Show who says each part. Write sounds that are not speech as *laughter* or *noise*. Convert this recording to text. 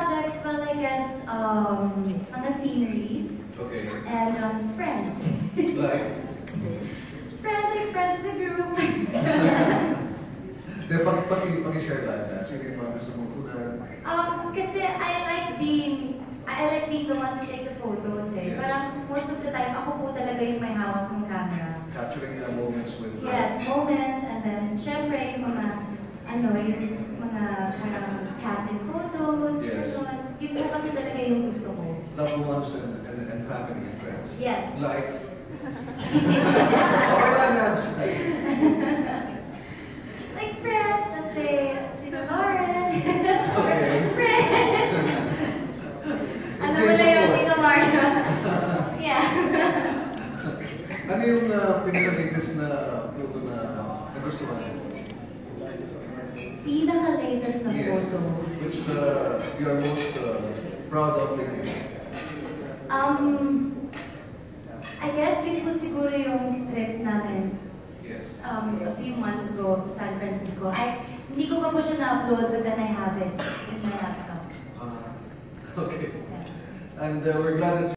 Speaker 1: projects, well, I guess, um, mga sceneries
Speaker 2: Okay.
Speaker 1: and um, friends.
Speaker 2: Like,
Speaker 1: friends, like friends the group. *laughs*
Speaker 2: di, paki, paki, paki-share lang na. Sino yung mga gusto mong kunan?
Speaker 1: um, kasi I like being, I like being the one to take the photos eh.
Speaker 2: Yes.
Speaker 1: Parang most of the time, ako po talaga yung may hawak ng camera.
Speaker 2: Capturing the moments with
Speaker 1: Yes, moments, and then, syempre, yung mga, ano, yung mga parang captain photos. Yun po kasi talaga yung gusto ko.
Speaker 2: loved ones and, and, and family and friends.
Speaker 1: Yes.
Speaker 2: Like, *laughs* okay lang yan.
Speaker 1: Like friends, let's say, sino Lauren.
Speaker 2: Okay. *laughs*
Speaker 1: friends. Ano mo na yung Tito Mario? *laughs* yeah.
Speaker 2: Ano yung uh, pinaka-latest na photo na nagustuhan?
Speaker 1: Pinaka-latest na
Speaker 2: Yes.
Speaker 1: photo.
Speaker 2: Which uh, you are most uh, proud of lately?
Speaker 1: Um, I guess yun po siguro yung trip namin
Speaker 2: Yes.
Speaker 1: um, a few months ago sa San Francisco. I, hindi ko pa po siya na-upload, but then I have it in my laptop.
Speaker 2: Uh, *laughs* okay.
Speaker 1: Yeah.
Speaker 2: And uh, we're glad that